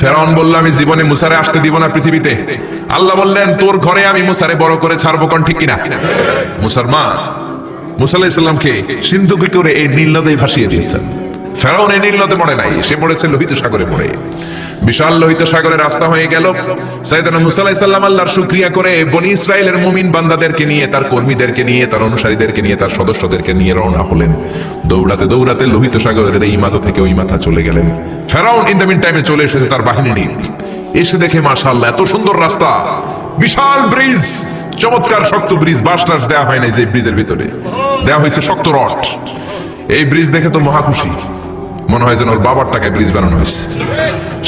ফেরাউন বলল, আমি জীবনে মুসারে আসতে দিব না পৃথিবীতে। আল্লাহ বললেন, তোর ঘরে আমি মুসারে বড় করে ছাড়বো কন ঠিক কিনা? মুসলমান মুসা সিন্ধু সিন্ধুকে করে এই নীল নদে ভাসিয়ে দিয়েছেন। ফেরাউন এই নীল নদে পড়ে নাই, সে পড়েছে লোহিত সাগরে পড়ে বিশাল লোহিত সাগরে রাস্তা হয়ে গেল। সাইদানা মুসা আলাহিসাল্লাম আল্লাহর শুক্রিয়া করে বনি ইসরায়েলের মুমিন বান্দাদেরকে নিয়ে, তার কর্মীদেরকে নিয়ে, তার অনুসারীদেরকে নিয়ে, তার সদস্যদেরকে নিয়ে রওনা হলেন। দৌড়াতে দৌড়াতে লোহিত সাগরের এই মাথা থেকে ওই মাথা চলে গেলেন। ফেরাউন ইন দ্য মিন টাইমে চলে এসেছে তার বাহিনী নিয়ে। এসে দেখে, মাশাআল্লাহ, এত সুন্দর রাস্তা। বিশাল ব্রিজ, চমৎকার শক্ত ব্রিজ বাস টাস দেওয়া হয় নাই যে ব্রিজের ভিতরে। দেওয়া হয়েছে শক্ত রড। এই ব্রিজ দেখে তো মহা খুশি। মনে হয় যেন ওর বাবার টাকায় ব্রিজ বানানো হয়েছে।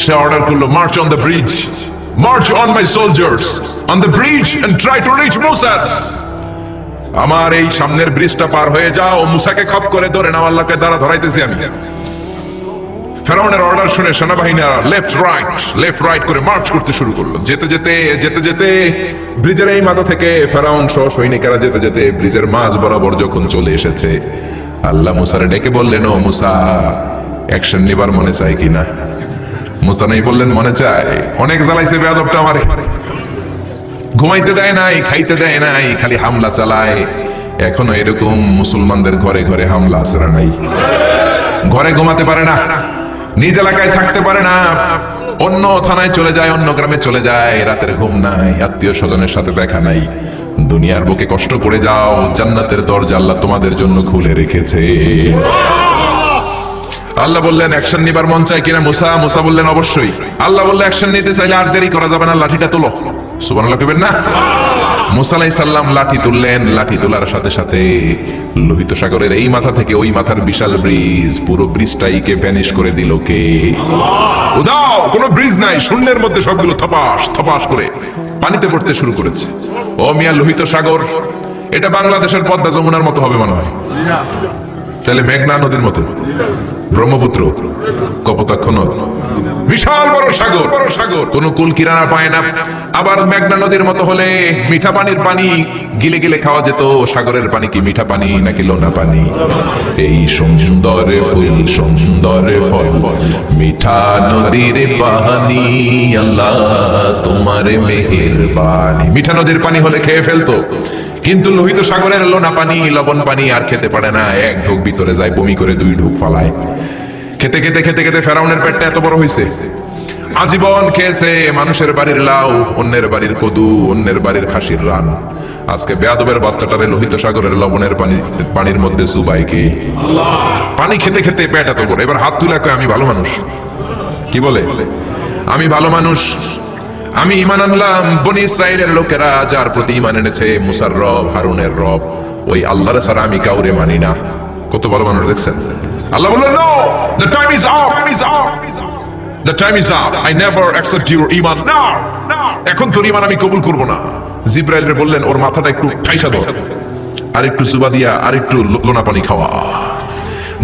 সে অর্ডার করল march on the bridge march on my soldiers on the bridge and try to reach Moses আমার এই সামনের ব্রিজটা পার হয়ে যাও, মুসাকে খপ করে ধরে নাও, আল্লাহকে দ্বারা ধরাইতেছি আমি। ফেরাউনের অর্ডার শুনে সেনাবাহিনীরা লেফট রাইট লেফট রাইট করে মার্চ করতে শুরু করল। যেতে যেতে যেতে যেতে ব্রিজের এই মাথা থেকে ফেরাউন সহ সৈনিকেরা যেতে যেতে ব্রিজের মাঝ বরাবর যখন চলে এসেছে, আল্লাহ মুসারে ডেকে বললেন, ও মুসা অ্যাকশন নেবার মনে চাই কিনা? মুসতানাই বললেন, মনে চায়। অনেক জ্বালাইছে বেয়াদবটা আমারে। ঘুমাইতে দেয় নাই, খাইতে দেয় নাই, খালি হামলা চালায়। এখনও এরকম মুসলমানদের ঘরে ঘরে হামলা আসরা নাই? ঘরে ঘুমাতে পারে না, নিজ এলাকায় থাকতে পারে না। অন্য থানায় চলে যায়, অন্য গ্রামে চলে যায়। রাতের ঘুম নাই, আত্মীয় স্বজনের সাথে দেখা নাই। দুনিয়ার বুকে কষ্ট করে যাও, জান্নাতের দরজা আল্লাহ তোমাদের জন্য খুলে রেখেছে। আল্লাহ বললেন অ্যাকশন নিবার মন চাই কিনা মুসা? মুসা বললেন, অবশ্যই। আল্লাহ বললে অ্যাকশন নিতে চাইলে আর দেরি করা যাবে না, লাঠিটা তোলো। সুবহানাল্লাহ কইবেন না? মুসা আলাইহিস সালাম লাঠি তুললেন, লাঠি তোলার সাথে সাথে লোহিত সাগরের এই মাথা থেকে ওই মাথার বিশাল ব্রিজ, পুরো ব্রিজটাইকে ভ্যানিশ করে দিল কে? উদাও কোনো ব্রিজ নাই, শূন্যের মধ্যে সবগুলো থপাস থপাস করে পানিতে পড়তে শুরু করেছে। ও মিয়া, লোহিত সাগর, এটা বাংলাদেশের পদ্মা যমুনার মতো হবে মনে হয়। তাহলে মেঘনা নদীর মতো। ব্রহ্মপুত্র, কপোতাক্ষ নদ। বিশাল বড় সাগর। বড় সাগর কোন কুল কিরানা পায় না। আবার মেঘনা নদীর মতো হলে মিঠা পানির পানি গিলে গিলে খাওয়া যেত। সাগরের পানি কি মিঠা পানি নাকি লোনা পানি? এই সুন্দর ফুল, সুন্দর ফল, মিঠা নদীর পানি আল্লাহ তোমার মেহের বাণী মিঠা নদীর পানি হলে খেয়ে ফেলতো। কিন্তু লোহিত সাগরের লোনা পানি, লবণ পানি আর খেতে পারে না। এক ঢোক ভিতরে যায়, বমি করে দুই ঢোক ফালায়। খেতে খেতে খেতে খেতে ফেরাউনের পেটটা এত বড় হয়েছে আজীবন খেয়েছে মানুষের বাড়ির লাউ, অন্যের বাড়ির কদু, অন্যের বাড়ির খাসির রান। আজকে বেয়াদবের বাচ্চাটারে লোহিত সাগরের লবণের পানি, পানির মধ্যে সুবাইকে পানি খেতে খেতে পেট এত বড়। এবার হাত তুলে আমি ভালো মানুষ। কি বলে? আমি ভালো মানুষ। আমি ইমান আনলাম, বনি ইসরায়েলের লোকেরা যার প্রতি ইমান এনেছে, মুসার রব, হারুনের রব, ওই আল্লাহর ছাড়া আমি কাউরে মানি না। কত ভালো মানুষ দেখছেন? আল্লাহ বললেন no the time is up is up the time is up I never accept your ইমান না এখন তোর ইমান আমি কবুল করব না। জিব্রাইল বললেন, ওর মাথাটা একটু ঠাইসা দাও আর একটু সুবা দিয়া আর একটু লোনা পানি খাওয়া।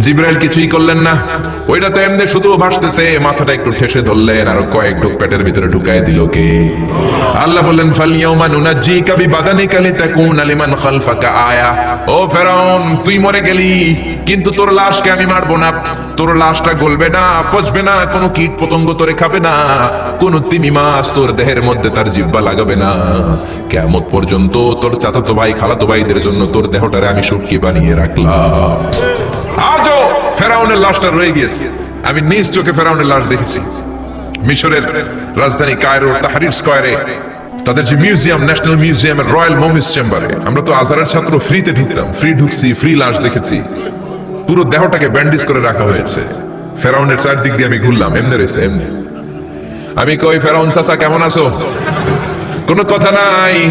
জিব্রাইল কিছুই করলেন না। ওইটা তো এমনি শুধু ভাসতেছে, মাথাটা একটু ঠেসে ধরলেন, আর কয়েক ঢোক পেটের ভিতরে ঢুকাই দিল কে আল্লাহ বললেন ফালিয়াউমা নুনাজ্জিকা বিবাদানিকা লিতাকুনা লিমান খালফাকা আয়া। ও ফেরাউন, তুই মরে গেলি, কিন্তু তোর লাশকে আমি মারবো না। তোর লাশটা গলবে না, পচবে না, কোনো কীট পতঙ্গ তোরে খাবে না, কোনো তিমি মাছ তোর দেহের মধ্যে তার জিব্বা লাগাবে না। কেমন পর্যন্ত তোর চাচাতো ভাই, খালাতো ভাইদের জন্য তোর দেহটারে আমি সুটকি বানিয়ে রাখলাম। আজও ফেরাউনের লাশটা রয়ে গিয়েছে। আমি নিজ চোখে ফেরাউনের লাশ দেখেছি। মিশরের রাজধানী কায়রোর তাহারির স্কয়ারে তাদের যে মিউজিয়াম, ন্যাশনাল মিউজিয়ামের রয়্যাল মোমিস চেম্বারে, আমরা তো আজারের ছাত্র ফ্রিতে ঢুকতাম, ফ্রি ঢুকছি, ফ্রি লাশ দেখেছি। পুরো দেহটাকে ব্যান্ডেজ করে রাখা হয়েছে। ফেরাউনের চারদিক দিয়ে আমি ঘুরলাম, এমনি রয়েছে, এমনি। আমি কই, ফেরাউন চাচা, কেমন আছো? কোনো কথা নাই।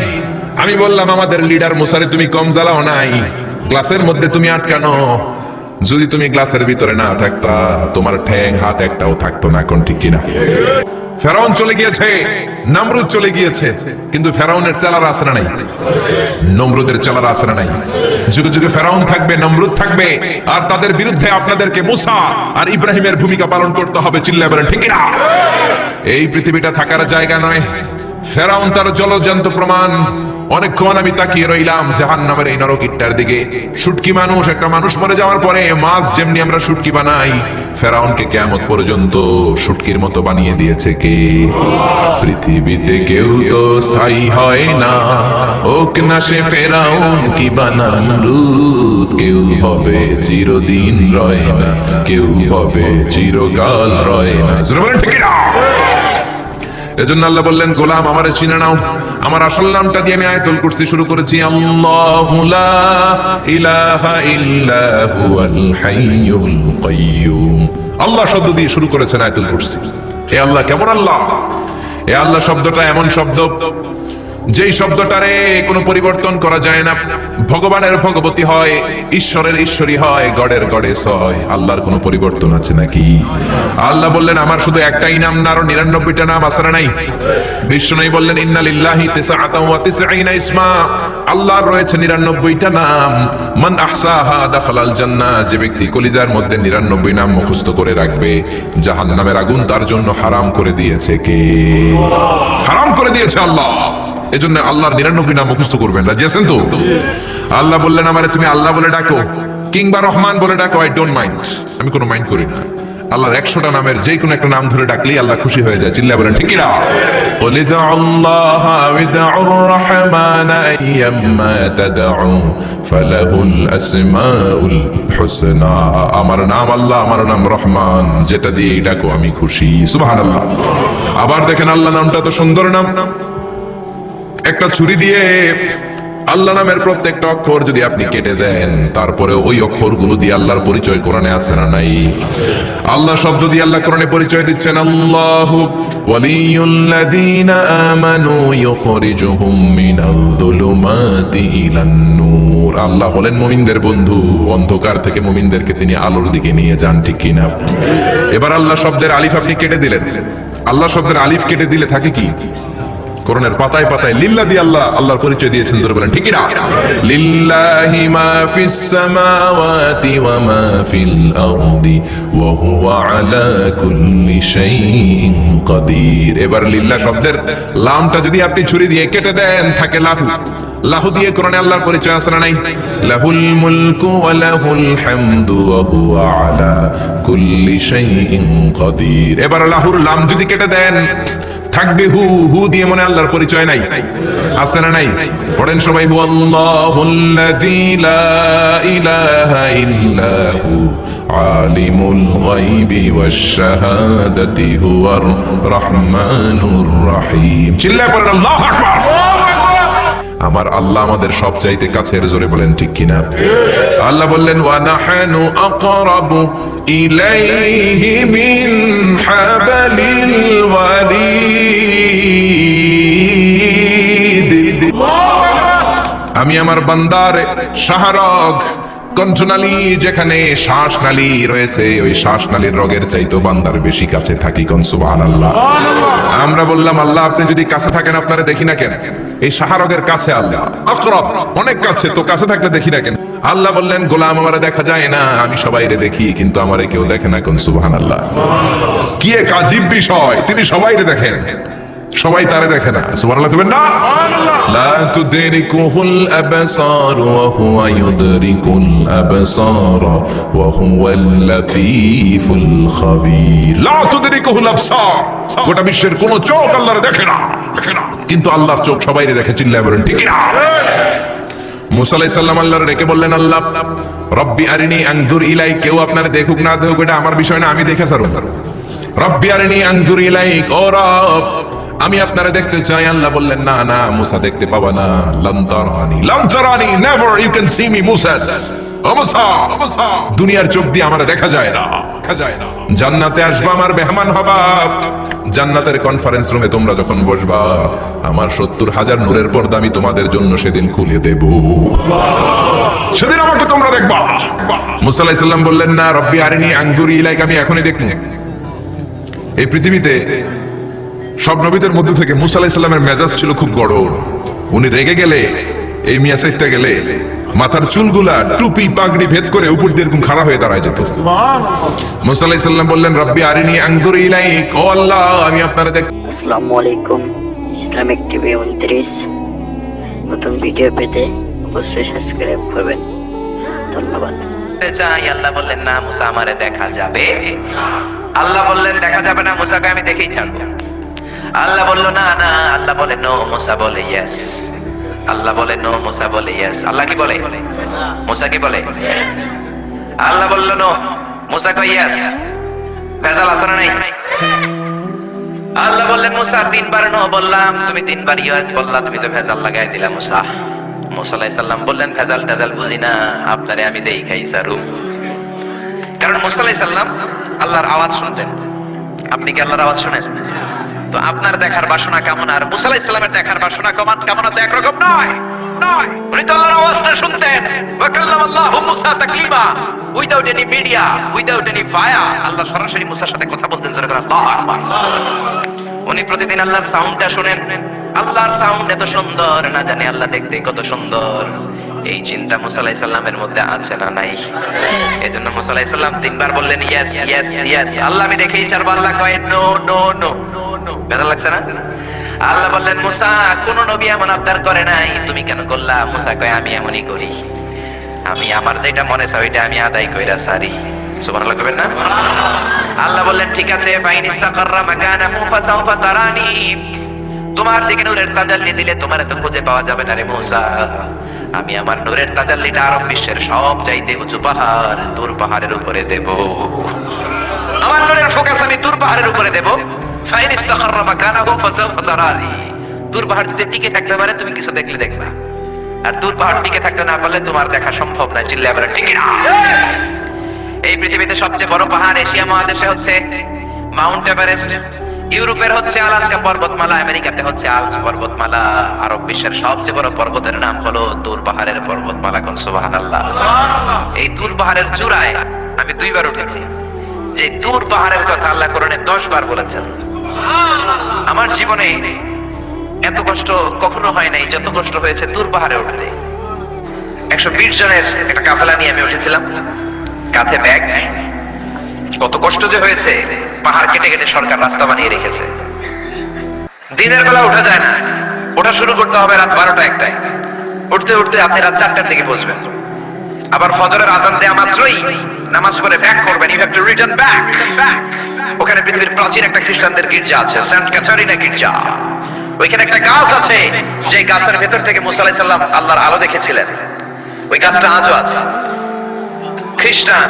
আমি বললাম, আমাদের লিডার মুসারে তুমি কম জ্বালাও নাই। গ্লাসের মধ্যে তুমি আটকানো। যদি তুমি গ্লাসের ভিতরে না থাকতা, তোমার ঠ্যাং, হাত একটাও থাকতো না কোন ঠিক কিনা? ফেরাউন চলে গিয়েছে, নামরুদ চলে গিয়েছে, কিন্তু ফেরাউনের চেলার আসরা নাই। নমরুদের চেলার আসরা নাই। যুগে যুগে ফেরাউন থাকবে, নমরুদ থাকবে, আর তাদের বিরুদ্ধে আপনাদেরকে মুসা আর ইব্রাহিমের ভূমিকা পালন করতে হবে, চিল্লা বলেন, ঠিক না এই পৃথিবীটা থাকার জায়গা নয়। ফেরাউন তার জলজান্ত প্রমাণ অনেকক্ষণ আমি তাকিয়ে রইলাম জাহান নামের এই নরকিটটার দিকে। শুটকি মানুষ, একটা মানুষ মরে যাওয়ার পরে মাছ যেমনি আমরা শুটকি বানাই, ফেরাউনকে কেমত পর্যন্ত শুটকির মতো বানিয়ে দিয়েছে কে? পৃথিবীতে কেউ তো স্থায়ী হয় না। ওক না সে ফেরাউন কি বানান রুত, কেউ হবে চিরদিন রয় না। কেউ হবে চিরকাল রয় না। ঠিক না এজন্য আল্লাহ বললেন, গোলাম, আমার চিনে নাও। আমার আসল নামটা দিয়ে আমি আয়তল কুরসি শুরু করেছি। আল্লাহু শব্দ দিয়ে শুরু করেছেন আয়তুল কুরসি। এ আল্লাহ, কেমন আল্লাহ? এ আল্লাহ, শব্দটা এমন শব্দ। যেই শব্দটারে কোনো পরিবর্তন করা যায় না, ভগবানের ভগবতী হয়, ঈশ্বরের ঈশ্বরী হয়, গডের গডেস হয়, আল্লাহর কোনো পরিবর্তন আছে নাকি? আল্লাহ বললেন, আমার শুধু একটাই নাম না, আরও নিরানব্বইটা নাম আছে নাই? বিষ্ণু বললেন ইন্না লিল্লাহি তিসআতাও ওয়া তিসঈনা ইসমা। আল্লাহর রয়েছে নিরানব্বইটা নাম। মান আহসাহা দাখালাল জান্নাহ যে ব্যক্তি কলিজার মধ্যে নিরানব্বই নাম মুখস্থ করে রাখবে, জাহান্নামের আগুন তার জন্য হারাম করে দিয়েছে কে? হারাম করে দিয়েছে আল্লাহ। এজন্য আল্লাহর নিরানব্বই নাম মুখস্থ করবেন রাজি আছেন তো আল্লাহ বললেন আমারে তুমি আল্লাহ বলে ডাকো কিংবা রহমান বলে ডাকো আই ডোন্ট মাইন্ড আমি কোনো মাইন্ড করি না আল্লাহর একশোটা নামের যে কোনো একটা নাম ধরে ডাকলেই আল্লাহ খুশি হয়ে যায় চিল্লা বলেন ঠিক না قل ادعوا الله أو ادعوا الرحمن أيما تدعوا فله الأسماء الحسنى আমার নাম আল্লাহ আমার নাম রহমান যেটা দিয়ে ডাকো আমি খুশি সুবহানাল্লাহ আবার দেখেন আল্লাহ নামটা তো সুন্দর নাম একটা ছুরি দিয়ে আল্লাহ নামের প্রত্যেকটা অক্ষর যদি আপনি কেটে দেন তারপরে ওই অক্ষরগুলো দিয়ে আল্লাহর পরিচয় কোরআনে আছে না নাই? আল্লাহ শব্দ দিয়ে আল্লাহ কোরআনে পরিচয় দিচ্ছেন, আল্লাহ ওয়ালিয়ুল্লাযীনা আমানু ইউখরিজুহুম মিনাল যুলুমাতি ইলান নূর। আল্লাহ হলেন মুমিনদের বন্ধু, অন্ধকার থেকে মুমিনদেরকে তিনি আলোর দিকে নিয়ে যান, ঠিক কিনা? এবার আল্লাহ শব্দের আলিফ আপনি কেটে দিলেন। আল্লাহ শব্দের আলিফ কেটে দিলে থাকে কি? কোরআনের পাতায় পাতায় লিল্লা দিয়ে আল্লাহ, আল্লাহর পরিচয় দিয়েছেন ধরে বলেন, ঠিক না? লিল্লাহি মা ফিস সামাওয়াতি ওয়া মা ফিল আরদি ওয়া হুয়া আলা কুল্লি শাইইন কাদির। এবার লিল্লাহ শব্দের লামটা যদি আপনি ছুরি দিয়ে কেটে দেন, থাকে লাহু। লাহু দিয়ে কোরআনে আল্লাহর পরিচয় না নাই? লাহুল মুলকু ওয়া লাহুল হামদু ওয়া হুয়া আলা কুল্লি শাইইন কাদির। এবার লাহুর লাম যদি কেটে দেন থাকবে হু হু দিয়ে মনে আল্লাহর পরিচয় নাই। আছে না নাই? পড়েন সবাই হু আল্লাহুল্লাযী লা ইলাহা ইল্লা হু আলিমুল গায়বি ওয়াশ শাহাদাতি আল্লাহু আমার আল্লাহ আমাদের সব চাইতে কাছের জোরে বলেন ঠিক কিনা? আল্লাহ বললেন আকরাবু ইলাইহি মিন হাবালিল ওয়ারিদ আমি আমার বান্দার শাহরগ কণ্ঠনালী যেখানে শ্বাসনালী রয়েছে ওই শ্বাসনালীর রোগের চাইতো বান্দার বেশি কাছে থাকি কোন সুবহানাল্লাহ। আমরা বললাম আল্লাহ আপনি যদি কাছে থাকেন আপনারা দেখি না কেন? এই শাহরগের কাছে আল্লাহ আকরব অনেক কাছে তো কাছে থাকলে দেখি না কেন? আল্লাহ বললেন গোলাম আমারে দেখা যায় না আমি সবাইরে দেখি কিন্তু আমারে কেউ দেখে না কোন সুবহানাল্লাহ। কি এক আজীব বিষয় তিনি সবাইরে দেখেন। সবাই তারে দেখে না। সুবহানাল্লাহ কইবেন না। লা তুদরিকুহুল আবসার ওয়া হুয়া ইউদরিকুল আবসার ওয়া হুয়াল লাতীফুল খাবীর। লা তুদরিকুহুল আবসার। গোটা বিশ্বের কোন চোখ আল্লাহর দেখে না। দেখে না। কিন্তু আল্লাহর চোখ সবাইরে দেখে চিল্লায় বলেন ঠিক না? মুসা আলাইহিস সালাম আল্লাহর ডেকে বললেন আল্লাহ রব্বি আরিনি আনজুর ইলাই কেউ আপনার দেখুক না দেখুক এটা আমার বিষয় না আমি দেখে সারো রব্বি আরিনি আনজুর ইলাইক। ও রব আমি আপনারা দেখতে চাই, আল্লাহ বললেন, না না, মুসা দেখতে পাবা না। লন্তারানি লন্তারানি never you can see me Moses. দুনিয়ার চোখ দিয়ে আমার দেখা যায় না, দেখা যায় না। জান্নাতে আসবা আমার মেহমান হবা। জান্নাতের কনফারেন্স রুমে তোমরা যখন বসবা, আমার সত্তর হাজার নূরের পর্দা আমি তোমাদের জন্য সেদিন খুলে দেব। সেদিন আমাকে তোমরা দেখবা। মুসা আলাইহিস সালাম বললেন, না, রব্বি আরিনি আনজুরি ইলাইক, আমি এখনই দেখব। এই পৃথিবীতে সব নবীদের মধ্যে থেকে মুসা আলাহিসাল্লামের মেজাজ ছিল খুব গরম উনি রেগে গেলে এই মিয়া সাইতে গেলে মাথার চুলগুলা টুপি পাগড়ি ভেদ করে উপর দিয়ে এরকম খাড়া হয়ে দাঁড়ায় যেত। মুসা আলাহিসাল্লাম বললেন রব্বি আরিনি আঙ্গুর ইলাইক ও আল্লাহ আমি আপনারা দেখ আসসালামু আলাইকুম ইসলামিক টিভি উনত্রিশ। নতুন ভিডিও পেতে অবশ্যই সাবস্ক্রাইব করবেন। ধন্যবাদ। চাই আল্লাহ বললেন না মুসা আমারে দেখা যাবে। আল্লাহ বললেন দেখা যাবে না মুসাকে আমি দেখেই ছাড়বো। আল্লাহ বলল, না না, আল্লাহ বলে নো, মুসা বলে ইয়েস আল্লাহ বলে নো, মুসা বলে ইয়েস আল্লাহ কি বলে? মুসা কি বলে? আল্লাহ বলল নো, মুসা কই ইয়েস ভেজাল না নাই? আল্লাহ বললেন মুসা, তিনবার নো বললাম। তুমি তিনবার ইয়েস বললা। তুমি তো ভেজাল লাগাই দিলা, মুসা। মুসা সালাম বললেন, ভেজাল টেজাল বুঝি না। আপনারে আমি দেই খাই, সারু। কারণ মুসা সালাম আল্লাহর আওয়াজ শুনতেন। আপনি কি আল্লাহর আওয়াজ শুনেন? তো আপনার দেখার বাসনা কেমন? আর মুসা আলাইহিস সালামের দেখার বাসনা কেমন কেমন তো একরকম নয়। আল্লাহর উনি প্রতিদিন আল্লাহর সাউন্ডটা শুনেন। আল্লাহর সাউন্ড এত সুন্দর, না জানি আল্লাহ দেখতে কত সুন্দর। এই চিন্তা মুসা আলাইহিস সালামের মধ্যে আছে না নাই? এজন্য মুসা আলাইহিস সালাম তিনবার বললেন ইয়েস ইয়েস ইয়েস আল্লাহ আমি দেখেই চারবো আল্লাহ কয় নো নো নো বেদা লাগছে না? আল্লাহ বললেন, মুসা, কোন নবী এমন আবদার করে নাই। তুমি কেন করলা? মুসা কয়, আমি এমনই করি। আমি আমার যেটা মনে চাই, ওইটা আমি আদায় কইরা সারি। সুবহানাল্লাহ কইবেন না? আল্লাহ বললেন, ঠিক আছে, ফাইন ইস্তাকাররা মাকানাহু ফাসাউফা তারানি। তোমার দিকে নূরের তাজাল্লি দিলে তোমার তো খুঁজে পাওয়া যাবে না রে মূসা। আমি আমার নূরের তাজাল্লিটা আরব বিশ্বের সব চাইতে উঁচু পাহাড়, দূর পাহাড়ের উপরে দেব। আমার নূরের ফোকাস আমি দূর পাহাড়ের উপরে দেব। ফাইন ইস্তাকাররা মাকানাহু ফাসাউফা তারানি দূর পাহাড় যদি টিকে থাকতে পারে, তুমি কিছু দেখলে দেখবা। আর দূর পাহাড় টিকে থাকতে না পারলে তোমার দেখা সম্ভব না চিল্লে আবার টিকে না। এই পৃথিবীতে সবচেয়ে বড় পাহাড় এশিয়া মহাদেশে হচ্ছে মাউন্ট এভারেস্ট। ইউরোপের হচ্ছে আলাস্কা পর্বতমালা, আমেরিকাতে হচ্ছে আলস পর্বতমালা, আরব বিশ্বের সবচেয়ে বড় পর্বতের নাম হলো দূর পাহাড়ের পর্বতমালা কোন? সুবহানাল্লাহ। এই দূর পাহাড়ের চূড়ায় আমি দুইবার উঠেছি। যে দূর পাহাড়ের কথা আল্লাহ কোরআনে দশ বার বলেছেন। আমার জীবনে এত কষ্ট কখনো হয় নাই, যত কষ্ট হয়েছে দূর পাহাড়ে উঠতে। একশো বিশ জনের একটা কাফেলা নিয়ে আমি উঠেছিলাম। কাঁধে ব্যাগ। কত কষ্ট যে হয়েছে, পাহাড় কেটে কেটে সরকার রাস্তা বানিয়ে রেখেছে। দিনের বেলা ওঠা যায় না। ওঠা শুরু করতে হবে রাত বারোটা একটায়। উঠতে উঠতে আপনি রাত চারটার দিকে বসবেন। আবার ফজরের আজান দেয়া মাত্রই নামাজ পড়ে ব্যাক করবেন। ইউ টু রিটার্ন ব্যাক ওখানে পৃথিবীর প্রাচীন একটা খ্রিস্টানদের গির্জা আছে। সেন্ট ক্যাথারিনা গির্জা। ওইখানে একটা গাছ আছে। যে গাছের ভেতর থেকে মুসা আলাইহিস সালাম আল্লাহর আলো দেখেছিলেন। ওই গাছটা আজও আছে। খ্রিস্টান।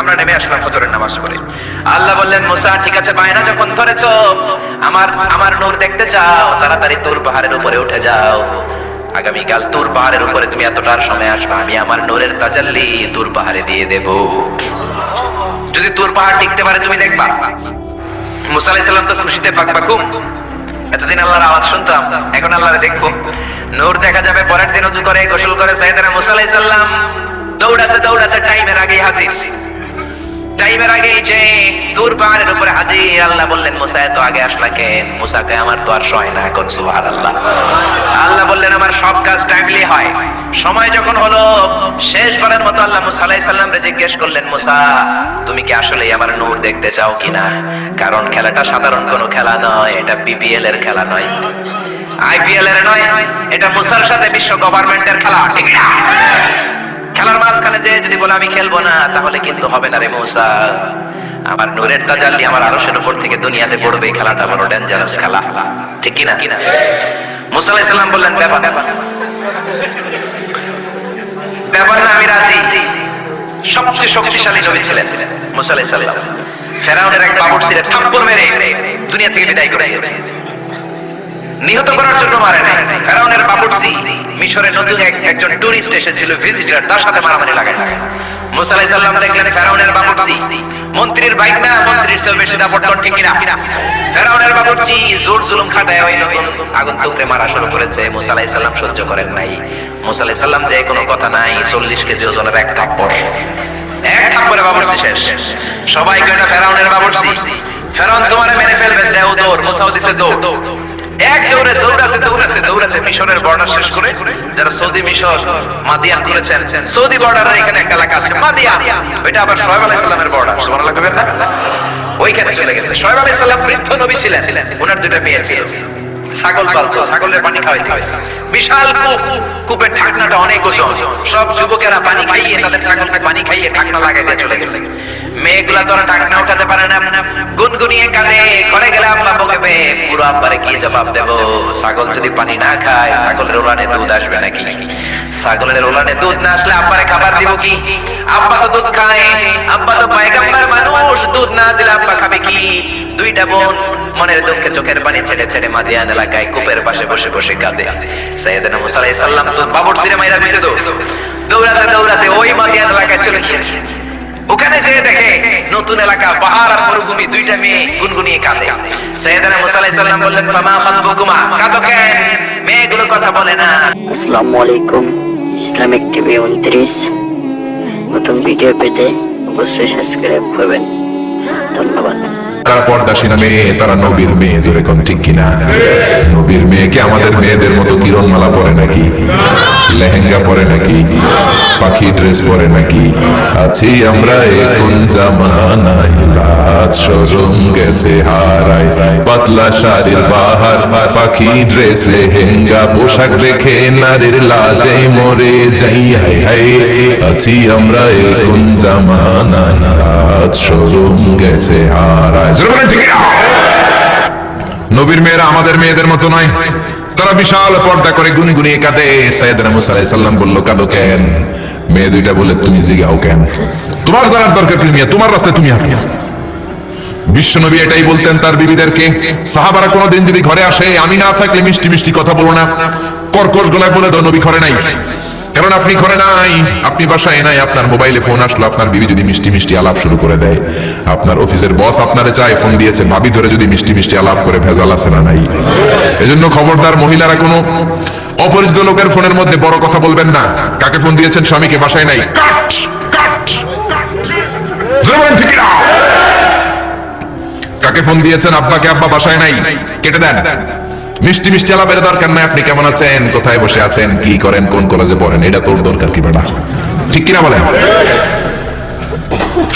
আমরা নেমে আসলাম ফজরের নামাজ পড়ে। আল্লাহ বললেন, মুসা, ঠিক আছে, বায়না যখন ধরেছ, আমার আমার নূর দেখতে যাও তাড়াতাড়ি তুর পাহাড়ের উপরে উঠে যাও। আগামীকাল তুর পাহাড়ের উপরে তুমি এতটার সময় আসবে, আমি আমার নূরের তাজাল্লি তুর পাহাড়ে দিয়ে দেব। যদি তুর পাহাড় টিকতে পারে, তুমি দেখবা। মুসা আলাইহিস সালাম তো খুশিতে পাক পাকুম এতদিন আল্লাহর আওয়াজ শুনতাম, এখন আল্লাহরে দেখব। নূর দেখা যাবে, পরের দিন উজু করে, গোসল করে সাইয়েদনা মুসা আলাইহিস সালাম দৌড়াতে দৌড়াতে টাইমের আগেই হাজির। টাইমের আগে যে দূর পাহাড়ের উপরে হাজির, আল্লাহ বললেন মুসা এত আগে আসলা কেন? মুসাকে আমার তো আর সয় না এখন সুবহান আল্লাহ আল্লাহ বললেন, আমার সব কাজ টাইমলি হয়। সময় যখন হলো শেষবারের মতো আল্লাহ মুসা আলাইহিস সালাম রে জিজ্ঞেস করলেন, মুসা, তুমি কি আসলে আমার নূর দেখতে চাও কিনা? কারণ খেলাটা সাধারণ কোনো খেলা নয়, এটা বিপিএল এর খেলা নয়। আইপিএল এর নয়, এটা মুসার সাথে বিশ্ব গভর্নমেন্টের খেলা, ঠিক না? খেলার মাঝখানে যে যদি বলে, আমি খেলব না, তাহলে কিন্তু হবে না রে মৌসা। আমার নূরের তাজাল্লি আমার আরশের উপর থেকে দুনিয়াতে পড়বে খেলাটা বড় ডেঞ্জারাস খেলা। ঠিক কিনা? কিনা মুসা বললেন, ব্যাপার ব্যাপার না, আমি রাজি। সবচেয়ে শক্তিশালী নবী ছিলেন মুসা ফেরাউনের এক বাবুর্চিরে থাপ্পড় মেরে দুনিয়া থেকে বিদায় করে নিহত করার জন্য মারে নাই ফেরাউনের বাবুর্চি মিশরে নতুন এক একজন টুরিস্ট এসেছিল, ভিজিটর, তার সাথে মারামারি লাগাই মুসা আলাইহিস সালাম দেখলেন ফেরাউনের বাবুর্চি মন্ত্রীর বাইক না, মন্ত্রীর সেল বেশি দাপট ঠিক কিনা? ফেরাউনের বাবুর্চি জোর জুলুম খাটায় ওই নতুন আগন্তুকরে মারা শুরু করেছে। মুসা আলাইহিস সালাম সহ্য করেন নাই। মুসা আলাইহিস সালাম যে কোনো কথা নাই, চল্লিশ কেজি ওজনের এক থাপ্পড় এক থাপ্পড়ে বাবুর্চি শেষ। সবাই কয় ফেরাউনের বাবুর্চি ফেরাউন তোমারে মেরে ফেলবে দেও দৌড়, মুসাও দিছে দৌড়। ছাগল পালতো, ছাগলের পানি খাওয়াইতে। বিশাল কূপ, কূপের ঢাকনাটা অনেক ওজন। সব যুবকেরা পানি খাইয়ে তাদের ছাগলকে পানি খাইয়ে ঢাকনা লাগাই চলে গেছে। মেয়েগুলা তো ঢাকনা পারে না। গুনগুনিয়ে ঘরে পুরো আব্বারে কি জবাব ছাগল যদি পানি না খায়, ছাগলের দুধ আসবে নাকি? ছাগলের দুধ না আসলে আব্বারে খাবার দিব কি? আব্বা তো দুধ খায়, আব্বা তো পায়গাম্বার মানুষ, দুধ না দিলে আব্বা খাবে কি? দুইটা বোন মনের দুঃখে চোখের পানি ছেড়ে ছেড়ে মাদিয়ান এলাকায় কূপের পাশে বসে বসে কাঁদে। সাইয়েদনা মুসা আলাইহিস তো বাবুর তো। দৌড়াতে দৌড়াতে ওই মাদিয়ান এলাকায় চলে গিয়েছে। ওখানে যেয়ে দেখে নতুন এলাকা পাহাড় আর মরুভূমি দুইটা মেয়ে গুনগুনিয়ে কাঁদে। সাইয়েদনা মুসা আলাইহিস সালাম বললেন ফামা খাতবুকুমা কাঁদো কেন? মেয়েগুলো কথা বলে না। আসসালামু আলাইকুম। ইসলামিক টিভি উনত্রিশ। নতুন ভিডিও পেতে অবশ্যই সাবস্ক্রাইব করবেন। ধন্যবাদ। তারা পর্দাসীনা মেয়ে তারা নবীর মেয়ে জোরে কোন ঠিক কিনা? নবীর মেয়েকে আমাদের মেয়েদের মতো কিরণমালা পরে নাকি? লেহেঙ্গা পরে নাকি? পাখি ড্রেস পরে নাকি? আছি আমরা এখন জামানায় লাজ শরম গেছে হারায়। পাতলা শাড়ির বাহার, পাখি ড্রেস লেহেঙ্গা, পোশাক দেখে নারীর লাজে মরে যাই হাই হাই আছি আমরা এখন লাজ শরম গেছে? নবীর মেয়েরা আমাদের মেয়েদের মতো নয়। তারা বিশাল পর্দা করে গুনগুনিয়ে কাঁদে। সাইয়েদনা মুসা বলল, কাঁদো কেন? মেয়ে দুইটা বলে তুমি জিগাও কেন? তোমার জানার দরকার মিয়া? তোমার রাস্তায় তুমি হাঁটো বিশ্বনবী এটাই বলতেন তার বিবিদেরকে, সাহাবারা কোনোদিন যদি ঘরে আসে, আমি না থাকলে মিষ্টি মিষ্টি কথা বলো না। কর্কশ গলায় বলে দাও, নবী ঘরে নাই। কারণ আপনি ঘরে নাই, আপনি বাসায় নাই, আপনার মোবাইলে ফোন আসলো, আপনার বিবি যদি মিষ্টি মিষ্টি আলাপ শুরু করে দেয়। আপনার অফিসের বস আপনারে চায় ফোন দিয়েছে, ভাবি ধরে যদি মিষ্টি মিষ্টি আলাপ করে ভেজাল আছে না নাই? এজন্য খবরদার মহিলারা কোনো অপরিচিত লোকের ফোনের মধ্যে বড় কথা বলবেন না। কাকে ফোন দিয়েছেন স্বামীকে? বাসায় নাই? কাকে ফোন দিয়েছেন? আপনাকে আব্বা বাসায় নাই। কেটে দেন। মিষ্টি মিষ্টি আলাপের দরকার নাই। আপনি কেমন আছেন? কোথায় বসে আছেন? কি করেন? কোন কলেজে পড়েন? এটা তোর দরকার কি বেটা? ঠিক কিনা বলেন?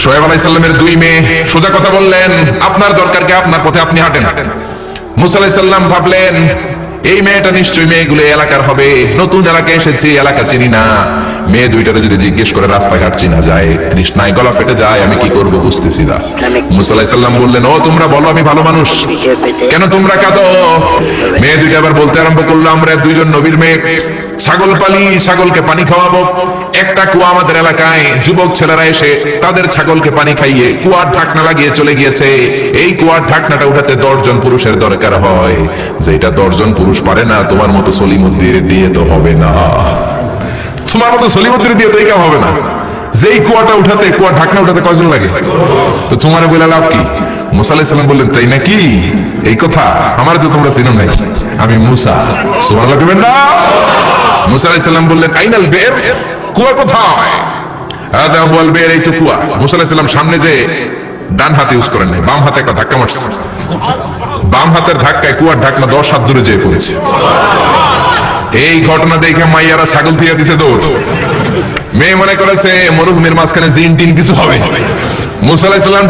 সোহেব আলাইসাল্লামের দুই মেয়ে সোজা কথা বললেন, আপনার দরকার কি? আপনার পথে আপনি হাঁটেন। মুসা আলাইসাল্লাম ভাবলেন এই মেয়েটা নিশ্চয়ই মেয়েগুলো এলাকার হবে। নতুন এলাকায় এসেছি এলাকা চিনি না। মেয়ে দুইটারে যদি জিজ্ঞেস করে রাস্তাঘাট চিনা যায় তৃষ্ণায় গলা ফেটে যায় আমি কি করব বুঝতেছি না। মুসা আলাইসাল্লাম বললেন ও তোমরা বলো আমি ভালো মানুষ। কেন তোমরা কাঁদো? মেয়ে দুইটা আবার বলতে আরম্ভ করল আমরা দুইজন নবীর মেয়ে। ছাগল পালি, ছাগলকে পানি খাওয়াবো। একটা কুয়া আমাদের এলাকায়, যুবক ছেলেরা এসে তাদের ছাগলকে পানি খাইয়ে কুয়ার ঢাকনা লাগিয়ে চলে গিয়েছে। এই কুয়ার ঢাকনাটা উঠাতে দশজন পুরুষের দরকার হয়। যেটা দশজন পুরুষ পারে না, তোমার মতো সলিমুদ্দির দিয়ে তো হবে না। তোমার মতো সলিমুদ্দির দিয়ে তো এই কাম হবে না। যেই কুয়াটা উঠাতে কুয়া ঢাকনা উঠাতে কয়জন লাগে? তো তোমার বলে লাভ কি? মুসা সালাম বললেন, তাই নাকি? এই কথা আমার তো তোমরা চিনো নাই। আমি মুসা, সুবহানাল্লাহ কইবেন না। মুসা আলাইহিস বললেন, আইনাল বের কুয়া। কোথায় সামনে ইউজ বাম হাতে একটা ধাক্কা মারছে। বাম হাতের ধাক্কায় কুয়ার দশ হাত যেয়ে পড়েছে। এই ঘটনা দেখে মাইয়ারা ছাগল দিছে মেয়ে মনে করেছে, মরুভূমির মাঝখানে জিন টিন কিছু হবে।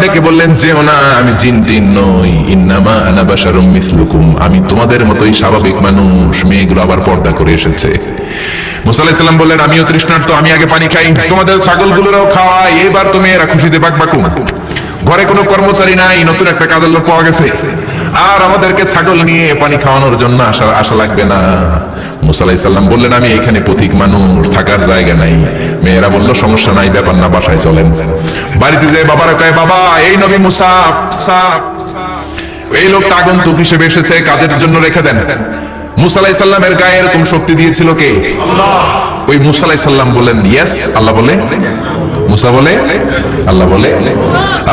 ডেকে বললেন না, আমি টিন নই। ইন্নামা আনাবাসারুম মিসলুকুম। আমি তোমাদের মতোই স্বাভাবিক মানুষ। মেয়েগুলো আবার পর্দা করে এসেছে। মুসা আলাইহিস সালাম বললেন, আমিও তৃষ্ণার্ত, আমি আগে পানি খাই। তোমাদের ছাগলগুলোরও খাওয়াই এবার তুমি এরা খুশিতে বাক বাকুম ঘরে কোনো কর্মচারী নাই, নতুন একটা কাজের লোক পাওয়া গেছে। আর আমাদেরকে ছাগল নিয়ে পানি খাওয়ানোর জন্য আশা আশা লাগবে না। মুসা আলাইসাল্লাম বললেন আমি এখানে পথিক মানুষ থাকার জায়গা নাই। মেয়েরা বলল সমস্যা নাই ব্যাপার না বাসায় চলেন। বাড়িতে যে বাবারা কয় বাবা এই নবী মুসা মুসা, এই লোকটা আগন্তুক হিসেবে এসেছে কাজের জন্য রেখে দেন। মুসা আলাইসাল্লামের গায়ে এরকম শক্তি দিয়েছিল কে? ওই মুসা আলাইসাল্লাম বললেন ইয়েস আল্লাহ বলে মুসা বলে? আল্লাহ বলে?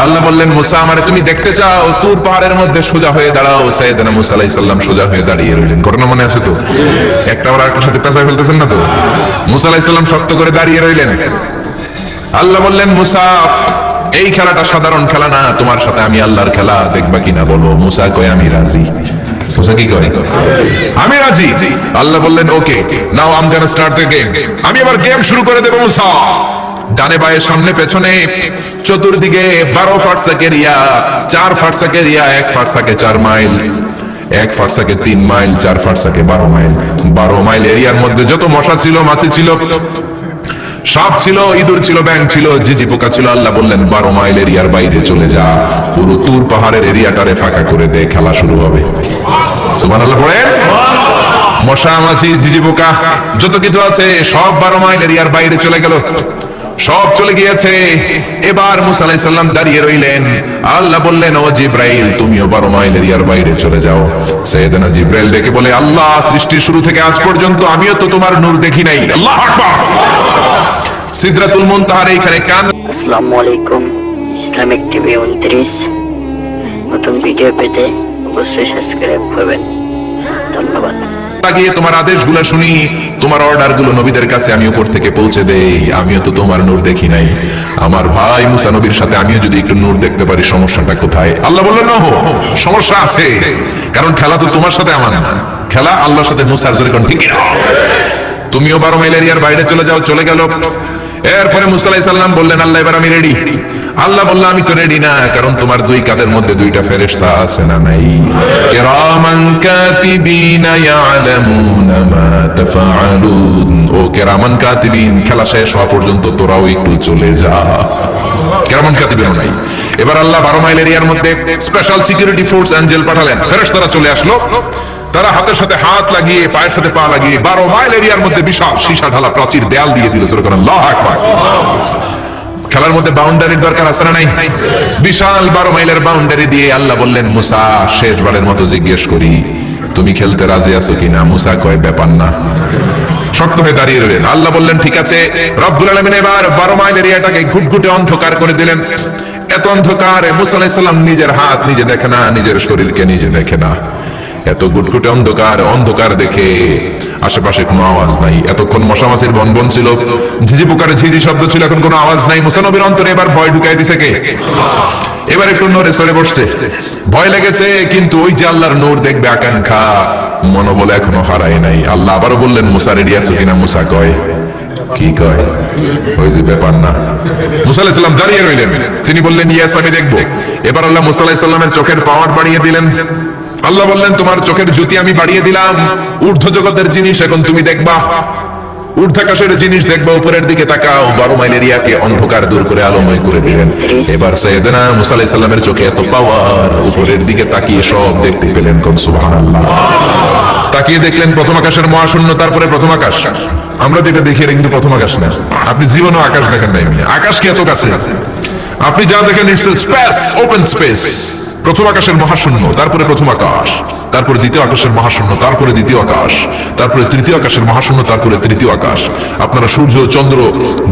আল্লাহ বললেন, মুসা, আমারে তুমি দেখতে চাও, তুর পাহাড়ের মধ্যে সোজা হয়ে দাঁড়াও। সাইয়েদানা মুসা আলাইহিস সালাম সোজা হয়ে দাঁড়িয়ে রইলেন। ঘটনা মনে আছে তো? একটা আবার আরেকটার সাথে পেঁচা ফেলতেছেন না তো? মুসা আলাইহিস সালাম শক্ত করে দাঁড়িয়ে রইলেন। আল্লাহ বললেন, মুসা, এই খেলাটা সাধারণ খেলা না, তোমার সাথে আমি আল্লাহর খেলা দেখবা কিনা বলো? মুসা কয়, আমি রাজি। মুসা কি কয়? আমি রাজি। আল্লাহ বললেন, okay, now I'm gonna start the game আমি আবার গেম শুরু করে দেব, মুসা। ডানে বায়ে সামনে পেছনে, চতুর্দিকে বারো ফাটসাক এরিয়া চার ফাটসাক এরিয়া এক ফাটসাকে চার মাইল, এক ফাটসাকে তিন মাইল, চার ফাটসাকে বারো মাইল। বারো মাইল এরিয়ার মধ্যে যত মশা ছিল, মাছি ছিল, সাপ ছিল, ইঁদুর ছিল ব্যাং ছিল, জিজি পোকা ছিল, আল্লাহ বললেন, বারো মাইল এরিয়ার বাইরে চলে যা। পুরো তুর পাহাড়ের এরিয়াটারে ফাঁকা করে দে, খেলা শুরু হবে। সুমান আল্লাহ পড়েন? মশা, মাছি, জিজি পোকা, যত কিছু আছে, সব বারো মাইল এরিয়ার বাইরে চলে গেল। সব চলে গিয়েছে। এবার মুসা আলাইহিস দাঁড়িয়ে রইলেন। আল্লাহ বললেন, ও জিব্রাইল, তুমিও বারো মাইল এরিয়ার বাইরে চলে যাও। সৈয়দনা জিব্রাইল ডেকে বলে, আল্লাহ, সৃষ্টির শুরু থেকে আজ পর্যন্ত আমিও তো তোমার নূর দেখি নাই। আল্লাহ আকবার। সিদরাতুল মুনতাহার এইখানে কান আসসালামু আলাইকুম, ইসলামিক টিভি উনত্রিশ। নতুন ভিডিও পেতে অবশ্যই সাবস্ক্রাইব করবেন। ধন্যবাদ। লাগিয়ে তোমার আদেশগুলো শুনি, তোমার অর্ডারগুলো নবীদের কাছে আমি উপর থেকে পৌঁছে দেই। আমিও তো তোমার নূর দেখি নাই। আমার ভাই মুসা নবীর সাথে আমিও যদি একটু নূর দেখতে পারি, সমস্যাটা কোথায়? আল্লাহ বললেন সমস্যা আছে। কারণ খেলা তো তোমার সাথে আমার না। খেলা আল্লাহর সাথে মুসার ঠিক তুমিও বারো মাইল এরিয়ার বাইরে চলে যাও, চলে গেল। এরপরে মুসালাই সাল্লাম বললেন, আল্লাহ, এবার আমি রেডি আল্লাহ বলল, আমি তো রেডি না, কারণ তোমার দুই কাদের মধ্যে দুইটা ফেরেশতা আছে না নাই? কিরামান কাতিবিনা মা ও কিরামান কাতিবিন, খেলা শেষ হওয়া পর্যন্ত তোরাও একটু চলে যা। কাতিবিনও নাই। এবার আল্লাহ বারো মাইল এরিয়ার মধ্যে স্পেশাল সিকিউরিটি ফোর্স অ্যাঞ্জেল পাঠালেন। ফেরেশতারা চলে আসলো। তারা হাতের সাথে হাত লাগিয়ে, পায়ের সাথে পা লাগিয়ে বারো মাইল এরিয়ার মধ্যে বিশাল সীসা ঢালা প্রাচীর দেয়াল দিয়ে দিল। সেরকম আল্লাহ খেলার মধ্যে বাউন্ডারির দরকার আছে না নাই? বিশাল বারো মাইলের বাউন্ডারি দিয়ে আল্লাহ বললেন, মুসা, শেষবারের মতো জিজ্ঞেস করি, তুমি খেলতে রাজি আছো কিনা? মুসা কয়, ব্যাপার না। শক্ত হয়ে দাঁড়িয়ে রইলেন। আল্লাহ বললেন, ঠিক আছে। রব্বুল আলমিন এবার বারো মাইল এরিয়াটাকে ঘুটঘুটে অন্ধকার করে দিলেন। এত অন্ধকার, মুসা আলাইহিস সালাম নিজের হাত নিজে দেখে না, নিজের শরীরকে নিজে দেখে না। এত গুটগুটে অন্ধকার অন্ধকার দেখে আশেপাশে কোনো আওয়াজ নাই। এতক্ষণ মশামাছির বন বন ছিল। ঝিঝি পোকারে ঝিঝি শব্দ ছিল, এখন কোনো আওয়াজ নাই। মুসানবীর অন্তরে এবার ভয় ঢুকাই দিছে কে? এবার একটু নড়ে সরে বসছে। ভয় লেগেছে, কিন্তু ওই যে আল্লাহর নূর দেখবে আকাঙ্ক্ষা। মনোবল এখনও হারায় নাই। আল্লাহ আবারও বললেন, মুসা রেডি আছো কিনা? মুসা কয়, কি কয়? ওই যে ব্যাপার না। মুসা আলাইহিস সালাম দাঁড়িয়ে রইলেন। তিনি বললেন, ইয়েস, আমি দেখব। এবার আল্লাহ মুসা আলাইহিস সালামের চোখের পাওয়ার বাড়িয়ে দিলেন। আল্লাহ বললেন, তোমার চোখের জ্যোতি আমি বাড়িয়ে দিলাম। ঊর্ধ্ব জগতের জিনিস এখন তুমি দেখবা। ঊর্ধ্বাকাশের জিনিস দেখবা, উপরের দিকে তাকাও। বারো মাইল এরিয়াকে অন্ধকার দূর করে আলোময় করে দিলেন এবার সৈয়দনা মুসা আলাইহিস সালামের চোখে এত পাওয়ার, উপরের দিকে তাকিয়ে সব দেখতে পেলেন কোন, সুবহানাল্লাহ। তাকিয়ে দেখলেন প্রথম আকাশের মহাশূন্য, তারপরে প্রথম আকাশ। আমরা যেটা দেখি, এটা কিন্তু প্রথম আকাশ না। আপনি জীবনও আকাশ দেখেন নাই আকাশ কি এত কাছে? আপনি যা দেখেন ইটস স্পেস ওপেন স্পেস প্রথম আকাশের মহাশূন্য তারপরে প্রথম আকাশ। তারপরে দ্বিতীয় আকাশের মহাশূন্য, তারপরে দ্বিতীয় আকাশ। তারপরে তৃতীয় আকাশের মহাশূন্য, তারপরে তৃতীয় আকাশ। আপনারা সূর্য, চন্দ্র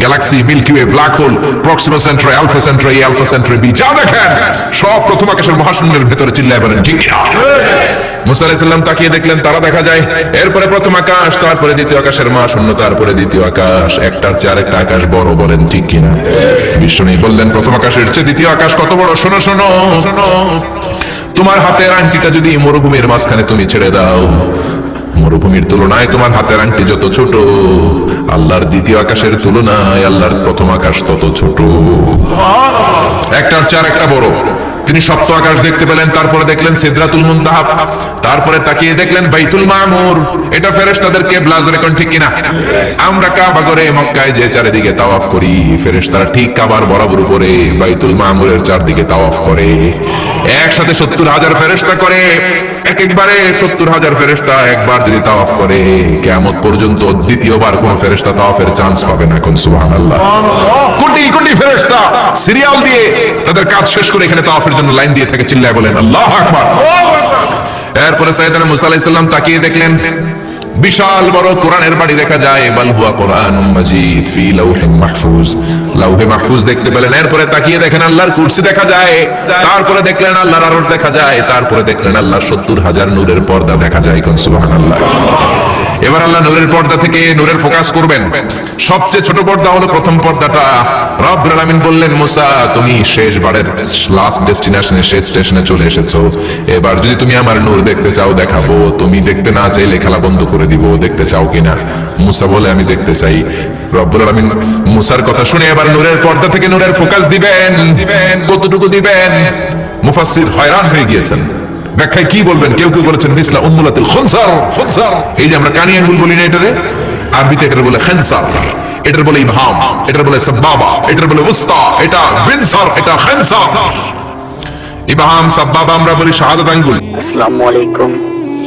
galaxy Milky Way black hole Proxima Centauri Alpha Centauri Alpha Centauri B যা দেখেন, সব প্রথম আকাশের মহাশূন্যের ভেতরে চিল্লায় বলেন ঠিক কিনা? মুসা আলাইসাল্লাম তাকিয়ে দেখলেন, তারা দেখা যায়, এরপরে প্রথম আকাশ, তারপরে দ্বিতীয় আকাশের মা শূন্য তারপরে দ্বিতীয় আকাশ। একটার চেয়ে আরেকটা আকাশ বড় বলেন, ঠিক কিনা? বিশ্ব বিষ্ণু বললেন, প্রথম আকাশের চেয়ে দ্বিতীয় আকাশ কত বড়? শোনো শোনো শোনো। তোমার হাতের আংটিটা যদি মরুভূমির মাঝখানে তুমি ছেড়ে দাও, মরুভূমির তুলনায় তোমার হাতের আংটি যত ছোট, আল্লাহর দ্বিতীয় আকাশের তুলনায় আল্লাহর প্রথম আকাশ তত ছোট। একটার চার একটা বড়। তিনি সপ্ত আকাশ দেখতে পেলেন, তারপরে দেখলেন সিদ্রাতুল মুনতাহা তারপরে তাকিয়ে দেখলেন বাইতুল মামুর। এটা ফেরেশতাদের কেবলা, জোরে কোন ঠিক কিনা? আমরা কাবা করে মক্কায় যে চারিদিকে তাওয়াফ করি, ফেরেশতারা ঠিক কাবার বরাবর উপরে বাইতুল মামুরের চারদিকে তাওয়াফ করে। একসাথে সত্তর হাজার ফেরেশতা করে। এক একবারে সত্তর হাজার ফেরেস্তা একবার যদি তাওয়াফ করে কেমন পর্যন্ত দ্বিতীয়বার কোন ফেরেস্তা তাওয়াফের চান্স পাবে না এখন সুবহানাল্লাহ। কোটি কোটি ফেরেস্তা সিরিয়াল দিয়ে তাদের কাজ শেষ করে এখানে তাওয়াফের জন্য লাইন দিয়ে থাকে চিল্লায় বলেন আল্লাহ আকবার। এরপরে সাইদান মুসা আলাইসাল্লাম তাকিয়ে দেখলেন বিশাল বড় কোরআনের বাড়ি দেখা যায়, বাল হুয়া কোরআন মাজিদ ফি লাউহিন মাহফুজ। লাউহে মাহফুজ দেখতে পেলেন, এরপরে তাকিয়ে দেখেন আল্লাহর কুরসি দেখা যায়, তারপরে দেখলেন আল্লাহর আরশ দেখা যায়, তারপরে দেখলেন আল্লাহর সত্তর হাজার নূরের পর্দা দেখা যায় কোন সুবহানাল্লাহ। এবার আল্লাহ নূরের পর্দা থেকে নূরের ফোকাস করবেন। সবচেয়ে ছোট পর্দা হলো প্রথম পর্দাটা। রব্বুল আলামিন বললেন, মুসা, তুমি শেষ বারের লাস্ট ডেস্টিনেশনে শেষ স্টেশনে চলে এসেছ। এবার যদি তুমি আমার নূর দেখতে চাও, দেখাবো। তুমি দেখতে না চাইলে খেলা বন্ধ করে দিব। দেখতে চাও কিনা? মুসা বলে, আমি দেখতে চাই। রব্বুল আলামিন মুসার কথা শুনে এবার নূরের পর্দা থেকে নূরের ফোকাস দিবেন। কতটুকু দিবেন? মুফাসসির হয়রান হয়ে গিয়েছেন। ব্যাখ্যায় কি বলবেন? কেউ কেউ বলেছেন মিসলা উন্মুলাতিল খুনসার খুনসার। এই যে আমরা কানি আঙ্গুল বলি না এটারে আরবিতে এটার বলে খেনসার। এটার বলে ইবহাম এটার বলে সাব্বাবা এটার বলে উস্তা এটা বিনসার এটা খেনসার। ইবহাম সাব্বাবা আমরা বলি শাহাদাত আঙ্গুল। আসসালামু আলাইকুম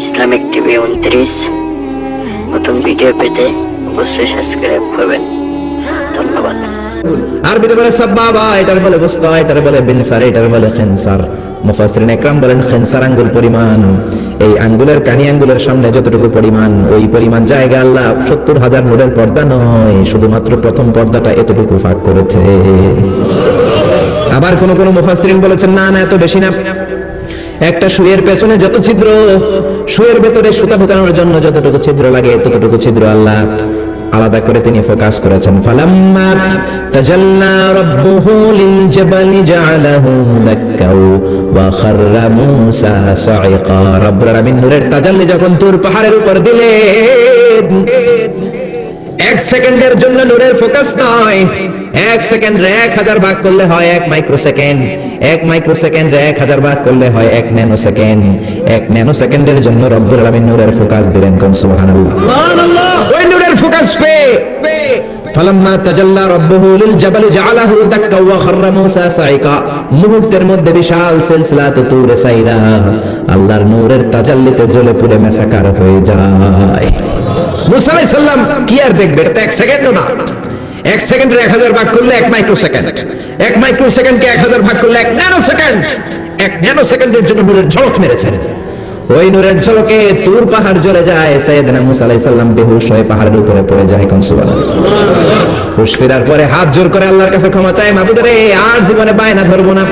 ইসলামিক টিভি উনত্রিশ। নতুন ভিডিও পেতে অবশ্যই সাবস্ক্রাইব করবেন। ধন্যবাদ। আরবিতে বলে সাব্বাবা এটার বলে বুস্তা এটার বলে বিনসার এটার বলে খেনসার। মুফাসসিরিন একরাম বলেন খেনসার আঙ্গুল পরিমাণ, এই আঙ্গুলের কানি আঙ্গুলের সামনে যতটুকু পরিমাণ, ওই পরিমাণ জায়গা আল্লাহ সত্তর হাজার নূরের পর্দা নয়, শুধুমাত্র প্রথম পর্দাটা এতটুকু ফাঁক করেছে। আবার কোন কোন মুফাসসিরিন বলেছেন, না না, এত বেশি না। একটা সুয়ের পেছনে যত ছিদ্র শুয়ের ভেতরে সুতা ঢুকানোর জন্য যতটুকু ছিদ্র লাগে, ততটুকু ছিদ্র আল্লাহ আলাদা করে তিনি ফোকাস করেছেন। ফালাম্মা তাজাল্লা রাব্বুহু লিল জাবালি জাআলাহু দাক্কাও ওয়া খাররা মূসা সাইকা রব্বুল আলামিন নূরের তাজাল্লি যখন তুর পাহাড়ের উপর দিলেন এক সেকেন্ডের জন্য নূরের ফোকাস নয়। এক সেকেন্ড এক হাজার ভাগ করলে হয় এক মাইক্রো সেকেন্ড এক মাইক্রো সেকেন্ড এক হাজার ভাগ করলে হয় এক ন্যানো সেকেন্ড এক ন্যানো সেকেন্ডের জন্য রব্বুল আলামিন নূরের ফোকাস দিলেন কোন সুবহানাল্লাহ। ওই নূরের ফোকাস ফালাম্মা তাজাল্লা রাব্বুহু লিল জাবালি জাআলাহু দাক্কা ওয়া খাররা মূসা সাইকা মুহূর্তের মধ্যে বিশাল সিলসিলা তো সাইরা। আল্লাহর নূরের তাজাল্লিতে জ্বলে পুড়ে মেসাকার হয়ে যায়। মুসা আলাইহিস সালাম কি আর দেখবে? এটা এক সেকেন্ডও না। এক সেকেন্ডের এক হাজার ভাগ করলে এক মাইক্রো সেকেন্ড এক মাইক্রো সেকেন্ডকে এক হাজার ভাগ করলে এক ন্যানো সেকেন্ড এক ন্যানো সেকেন্ডের জন্য নূরের ঝলক মেরেছেন ওই নূরের ঝলকে তুর পাহাড় জ্বলে যায়, সাইয়েদনা মুসা আলাইহিস সালাম বেহুশ হয়ে পাহাড়ের উপরে পড়ে যায় কোন সুবহানাল্লাহ হুশ ফেরার পরে হাত জোর করে আল্লাহর কাছে ক্ষমা চায় মাবুদ রে, আর জীবনে বায়না ধরবো না,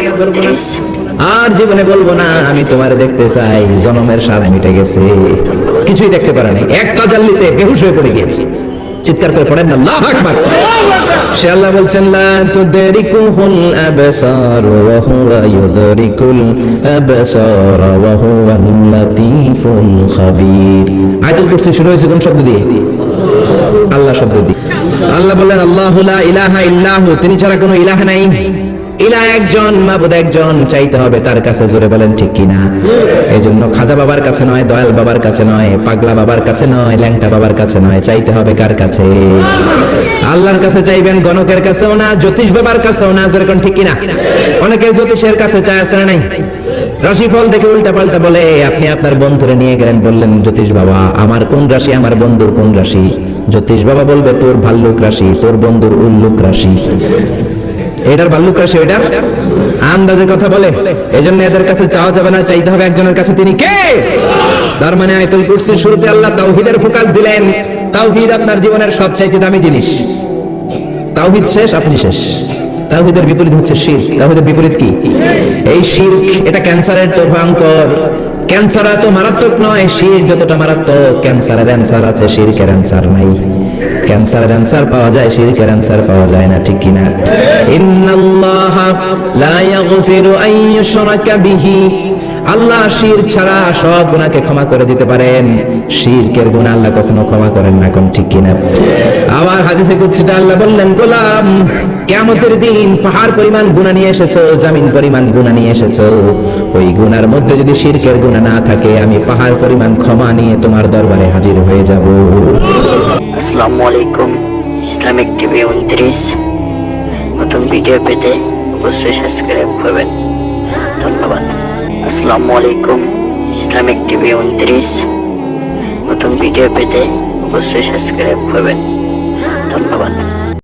আর জীবনে বলব না, আমি তোমার দেখতে চাই, জনমের স্বাদ মিটে গেছে। কিছুই দেখতে পারে নাই। এক তাজাল্লিতে বেহুশ হয়ে পড়ে গিয়েছে। চিৎকার করে পড়েন না। আল্লাহু আকবার। সে আল্লাহ বলছেন, লা তুদরিকুহুল আবসার ওয়া হুয়া ইউদরিকুল আবসার ওয়া হুয়াল লাতীফুল খাবীর। আয়াতুল কুরসি শুরু হয়েছে কোন শব্দ দিয়ে? আল্লাহ শব্দ দিয়ে। আল্লাহ বলেন আল্লাহু লা ইলাহা ইল্লাহু, তিনি ছাড়া কোনো ইলাহ নাই। ইলা একজন, মাবুদ একজন, চাইতে হবে তার কাছে, জোরে বলেন ঠিক কিনা? এই জন্য খাজা বাবার কাছে নয়, দয়াল বাবার কাছে নয়, পাগলা বাবার কাছে নয়, ল্যাংটা বাবার কাছে নয়, চাইতে হবে কার কাছে? আল্লাহর কাছে চাইবেন, গণকের কাছেও না, জ্যোতিষ বাবার কাছেও না, জোরে কোন ঠিক কিনা? অনেকে জ্যোতিষের কাছে চায় না নাই? রাশিফল দেখে উল্টা পাল্টা বলে আপনি আপনার বন্ধুরে নিয়ে গেলেন, বললেন, জ্যোতিষ বাবা, আমার কোন রাশি, আমার বন্ধুর কোন রাশি? জ্যোতিষ বাবা বলবে, তোর ভাল্লুক রাশি, তোর বন্ধুর উল্লুক রাশি। এটার ভাল্লুক রাশি এটার আন্দাজে কথা বলে। এজন্য এদের কাছে চাওয়া যাবে না, চাইতে হবে একজনের কাছে তিনি কে? তার মানে আয়তুল কুরসির শুরুতে আল্লাহ তাওহীদের ফোকাস দিলেন। তাওহীদ আপনার জীবনের সবচাইতে দামি জিনিস। তাওহীদ শেষ, আপনি শেষ। তাওহীদের বিপরীত হচ্ছে শিরক। তাওহীদের বিপরীত কি? এই শিরক, এটা ক্যান্সারের চেয়ে ভয়ঙ্কর। ক্যান্সার এত মারাত্মক নয়, শির যতটা মারাত্মক, ক্যান্সারের অ্যান্সার আছে, শিরকের অ্যান্সার নাই। ক্যান্সারের ক্যান্সার পাওয়া যায় শিরকের ক্যান্সার পাওয়া যায় না, ঠিক কিনা? ইন্নাল্লাহা লা ইয়াগফিরু আন বিহি। আল্লাহ শির ছাড়া সব গুনাহকে ক্ষমা করে দিতে পারেন। শিরকের গুনাহ আল্লাহ কখনো ক্ষমা করেন না, কোন ঠিক কিনা? আবার হাদিসে কুদসিতে আল্লাহ বললেন, গোলাম, কিয়ামতের দিন পাহাড় পরিমাণ গুনাহ নিয়ে এসেছ, জামিন পরিমাণ গুনাহ নিয়ে এসেছ। ওই গুনার মধ্যে যদি শিরকের গুনাহ না থাকে, আমি পাহাড় পরিমাণ ক্ষমা নিয়ে তোমার দরবারে হাজির হয়ে যাব। আসসালামু আলাইকুম, ইসলামিক টিভি উনত্রিশ। নতুন ভিডিও পেতে অবশ্যই সাবস্ক্রাইব করবেন। ধন্যবাদ। আসসালামু আলাইকুম। ইসলামিক টিভি উনত্রিশ। নতুন ভিডিও পেতে অবশ্যই সাবস্ক্রাইব করবেন। ধন্যবাদ।